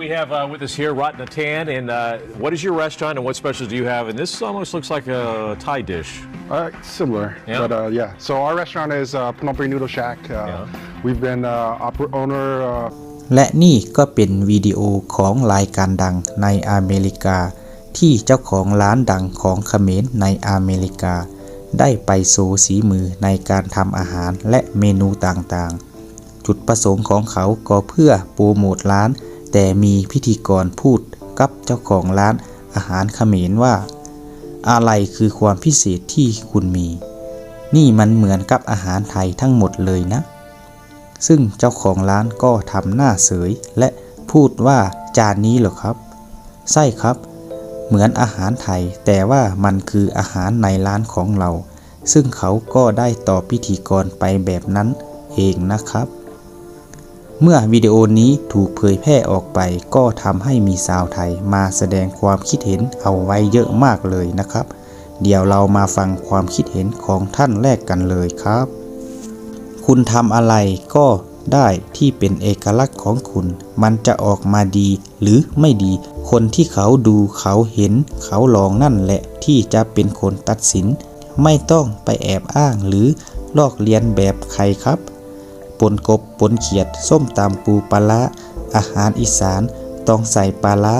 We have uh, with us here Ratnatan, and uh, what is your restaurant and what specials do you have? And this almost looks like a Thai dish. Uh, similar, Yeah? but uh, yeah. So our restaurant is uh, Phnom Penh Noodle Shack. Uh, Yeah. We've been uh, oper- owner. Uh, และนี่ก็เป็นวิดีโอของรายการดังในอเมริกา ที่เจ้าของร้านดังของเขมรในอเมริกา ได้ไปโซสีมือในการทำอาหารและเมนูต่างๆ จุดประสงค์ของเขาก็เพื่อโปรโมทร้าน แต่มีพิธีกรพูดกับเจ้าของร้านอาหารเขมรว่า อะไรคือความพิเศษที่คุณมี นี่มันเหมือนกับอาหารไทยทั้งหมดเลยนะ ซึ่งเจ้าของร้านก็ทำหน้าเสยและพูดว่าจานนี้เหรอครับ ใช่ครับ เหมือนอาหารไทย แต่ว่ามันคืออาหารในร้านของเรา ซึ่งเขาก็ได้ตอบพิธีกรไปแบบนั้นเองนะครับ เมื่อวิดีโอนี้ถูกเผยแพร่ออกไป ก็ทำให้มีสาวไทยมาแสดงความคิดเห็นเอาไว้เยอะมากเลยนะครับ เดี๋ยวเรามาฟังความคิดเห็นของท่านแรกกันเลยครับ คุณทำอะไรก็ได้ที่เป็นเอกลักษณ์ของคุณ มันจะออกมาดีหรือไม่ดี คนที่เขาดูเขาเห็น เขาลองนั่นแหละที่จะเป็นคนตัดสิน ไม่ต้องไปแอบอ้างหรือลอกเลียนแบบใครครับ ปนกบปนเขียด ส้มตำปูปลาอาหารอีสานต้องใส่ปลาร้า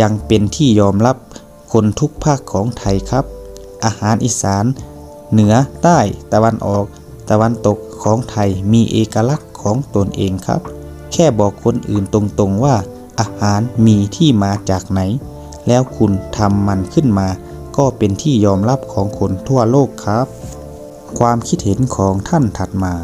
ยังเป็นที่ยอมรับคนทุกภาคของไทยครับ อาหารอีสาน เหนือใต้ตะวันออกตะวันตกของไทยมีเอกลักษณ์ของตนเองครับ แค่บอกคนอื่นตรงๆว่า อาหารมีที่มาจากไหน แล้วคุณทำมันขึ้นมา ก็เป็นที่ยอมรับของคนทั่วโลกครับ ความคิดเห็นของท่านถัดมา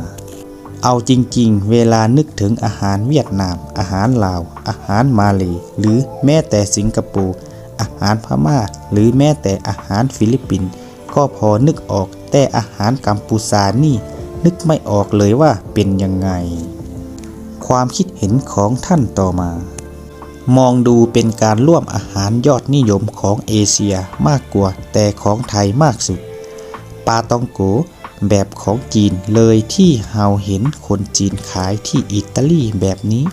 เอาจริงๆ เวลานึกถึงอาหารเวียดนาม อาหารลาว อาหารมาเลหรือแม้แต่สิงคโปร์อาหารพม่า หรือแม้แต่อาหารฟิลิปปินส์ก็พอนึกออกแต่อาหารกัมพูชานี่ นึกไม่ออกเลยว่าเป็นยังไง ความคิดเห็นของท่านต่อมา มองดูเป็นการร่วมอาหารยอดนิยมของเอเชียมากกว่าแต่ของไทยมากสุด ปาตองโก แบบของจีนเลยที่เฮาเห็นคนจีนขายที่อิตาลีแบบนี้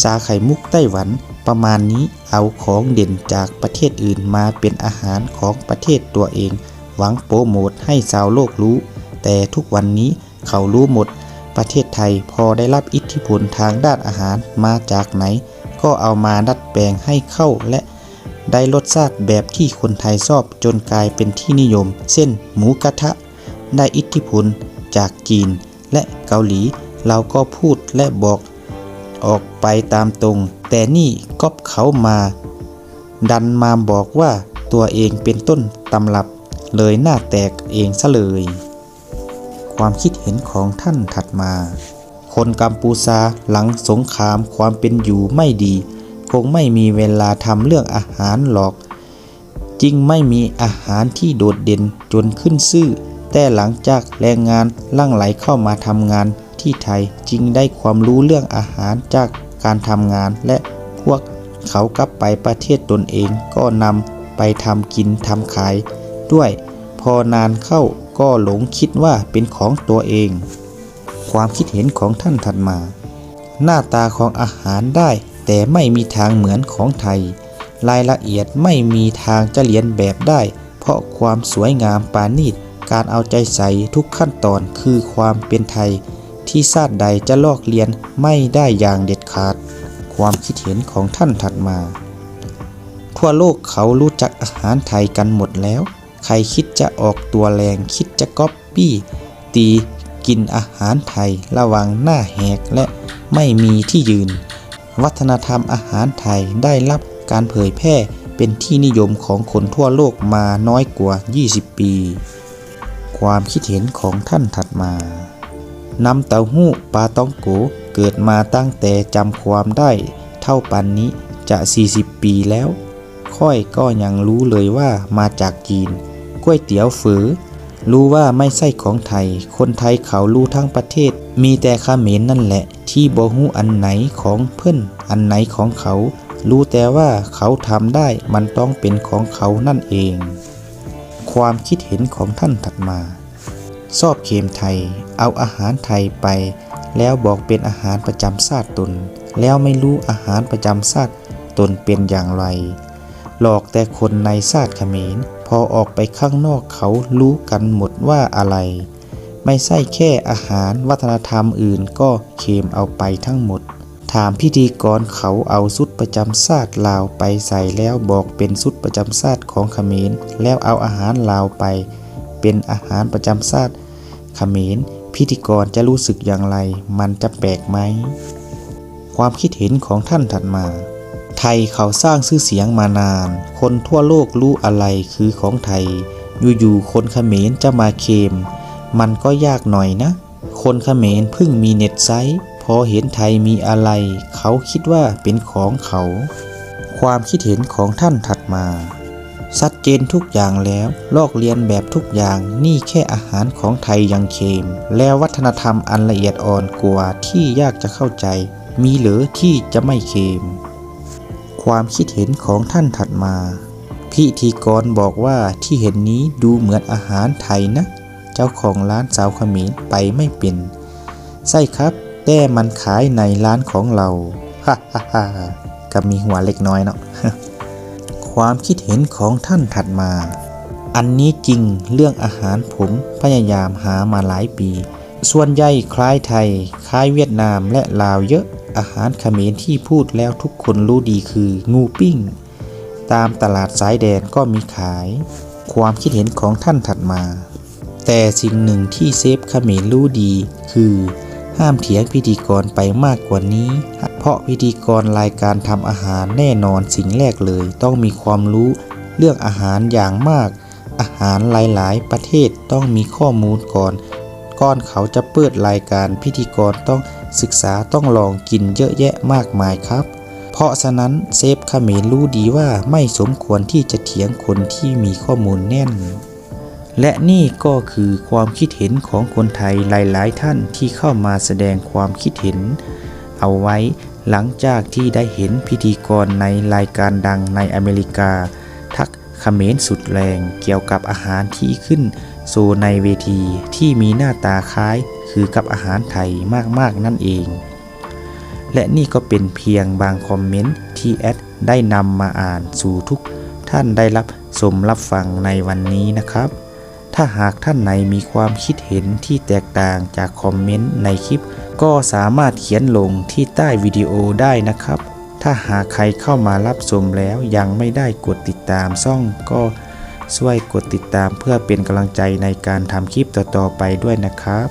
ชาไข่มุกไต้หวันประมาณนี้เอาของเด่นจากประเทศอื่นมาเป็นอาหารของประเทศตัวเอง หวังโปรโมทให้ชาวโลกรู้ แต่ทุกวันนี้เขารู้หมด ประเทศไทยพอได้รับอิทธิพลทางด้านอาหารมาจากไหน ก็เอามาดัดแปลงให้เข้าและได้รสชาติแบบที่คนไทยชอบจนกลายเป็นที่นิยม เช่น หมูกระทะ ได้อิทธิพลจากจีนและเกาหลี เราก็พูดและบอกออกไปตามตรง แต่นี่ก๊อปเขามา ดันมาบอกว่าตัวเองเป็นต้นตำรับ เลยหน้าแตกเองซะเลย ความคิดเห็นของท่านถัดมา คนกัมพูชาหลังสงครามความเป็นอยู่ไม่ดี คงไม่มีเวลาทำเรื่องอาหารหรอกจึงไม่มีอาหารที่โดดเด่นจนขึ้นชื่อ แต่หลังจากแรงงานลั่งไหลเข้ามาทำงานที่ไทยจึงได้ความรู้เรื่องอาหารจากการทำงาน และพวกเขากลับไปประเทศตนเองก็นำไปทำกินทำขาย ด้วยพอนานเข้าก็หลงคิดว่าเป็นของตัวเอง ความคิดเห็นของท่านถัดมา หน้าตาของอาหารได้ แต่ไม่มีทางเหมือนของไทย รายละเอียดไม่มีทางจะเรียนแบบได้ เพราะความสวยงามปานีต การเอาใจใส่ทุกขั้นตอนคือความเป็นไทย ที่ชาติใดจะลอกเลียนไม่ได้อย่างเด็ดขาด ความคิดเห็นของท่านถัดมา ทั่วโลกเขารู้จักอาหารไทยกันหมดแล้ว ใครคิดจะออกตัวแรงคิดจะก๊อปปี้ ตีกินอาหารไทยระวังหน้าแหกและไม่มีที่ยืน วัฒนธรรมอาหารไทยได้รับการเผยแพร่เป็นที่นิยมของคนทั่วโลกมาน้อยกว่า 20 ปี ความคิดเห็นของท่านถัดมานำเต้าหู้ปลาต้องโกเกิดมาตั้งแต่จำความได้ เท่าปันนี้จะ 40 ปีแล้ว ค่อยก็ยังรู้เลยว่ามาจากจีนก๋วยเตี๋ยวเฝอรู้ว่าไม่ใช่ของไทย คนไทยเขารู้ทั้งประเทศ มีแต่ขเขมรนั่นแหละ ที่บ่ฮู้อันไหนของเพิ่อนอันไหนของเขา รู้แต่ว่าเขาทำได้มันต้องเป็นของเขานั่นเอง ความคิดเห็นของท่านถัดมาชอบเค็มไทย เอาอาหารไทยไป แล้วบอกเป็นอาหารประจำชาติตน แล้วไม่รู้อาหารประจำชาติตนเป็นอย่างไร หลอกแต่คนในชาติเขมร พอออกไปข้างนอกเขารู้กันหมดว่าอะไร ไม่ใช่แค่อาหารวัฒนธรรมอื่นก็เค็มเอาไปทั้งหมด ถามพิธีกรเขาเอาสุดประจำชาติลาวไปใส่แล้วบอกเป็นสุดประจำชาติของเขมร แล้วเอาอาหารลาวไป เป็นอาหารประจำชาติเขมร พิธีกรจะรู้สึกอย่างไร มันจะแปลกไหม ความคิดเห็นของท่านถัดมา ไทยเขาสร้างชื่อเสียงมานาน คนทั่วโลกรู้อะไรคือของไทย อยู่ๆคนเขมรจะมาเคม มันก็ยากหน่อยนะ คนเขมรเพิ่งมีเน็ตไซต์ พอเห็นไทยมีอะไร เขาคิดว่าเป็นของเขา ความคิดเห็นของท่านถัดมาชัดเจนทุกอย่างแล้วลอกเลียนแบบทุกอย่างนี่แค่อาหารของไทยยังเค็มแล้ววัฒนธรรมอันละเอียดอ่อนกว่าที่ยากจะเข้าใจ มีเหรือที่จะไม่เค็มความคิดเห็นของท่านถัดมา พิธีกรบอกว่าที่เห็นนี้ดูเหมือนอาหารไทยนะ เจ้าของร้านสาวขมรไปไม่เป็น ใช่ครับ แต่มันขายในร้านของเราฮ่าฮ่าฮ่ากับมีหัวเล็กน้อยเนาะความคิดเห็นของท่านถัดมา อันนี้จริงเรื่องอาหารผมพยายามหามาหลายปี ส่วนใหญ่คล้ายไทย คล้ายเวียดนามและลาวเยอะ อาหารเขมรที่พูดแล้วทุกคนรู้ดีคืองูปิ้ง ตามตลาดสายแดนก็มีขาย ความคิดเห็นของท่านถัดมา แต่สิ่งหนึ่งที่เซฟเขมรรู้ดีคือ ห้ามเถียงพิธีกรไปมากกว่านี้ เพราะพิธีกรรายการทำอาหารแน่นอนสิ่งแรกเลย ต้องมีความรู้เรื่องอาหารอย่างมาก อาหารหลายๆ ประเทศต้องมีข้อมูลก่อน ก่อนเขาจะเปิดรายการพิธีกรต้องศึกษาต้องลองกินเยอะแยะมากมายครับ เพราะฉะนั้นเซฟเขมรรู้ดีว่าไม่สมควรที่จะเถียงคนที่มีข้อมูลแน่น และนี่ก็คือความคิดเห็นของคนไทยหลาย ๆ ท่านที่เข้ามาแสดงความคิดเห็น เอาไว้หลังจากที่ได้เห็นพิธีกรในรายการดังในอเมริกา ทักเขมรสุดแรงเกี่ยวกับอาหารที่ขึ้นโซในเวทีที่มีหน้าตาคล้ายคือกับอาหารไทยมาก ๆ นั่นเอง และนี่ก็เป็นเพียงบางคอมเมนต์ที่แอดได้นำมาอ่านสู่ทุกท่านได้รับชมรับฟังในวันนี้นะครับ ถ้าหากท่านไหนมีความคิดเห็นที่แตกต่างจากคอมเมนต์ในคลิป ก็สามารถเขียนลงที่ใต้วิดีโอได้นะครับ ถ้าหากใครเข้ามารับชมแล้วยังไม่ได้กดติดตามช่องก็ช่วยกดติดตามเพื่อเป็นกำลังใจในการทำคลิปต่อๆไปด้วยนะครับ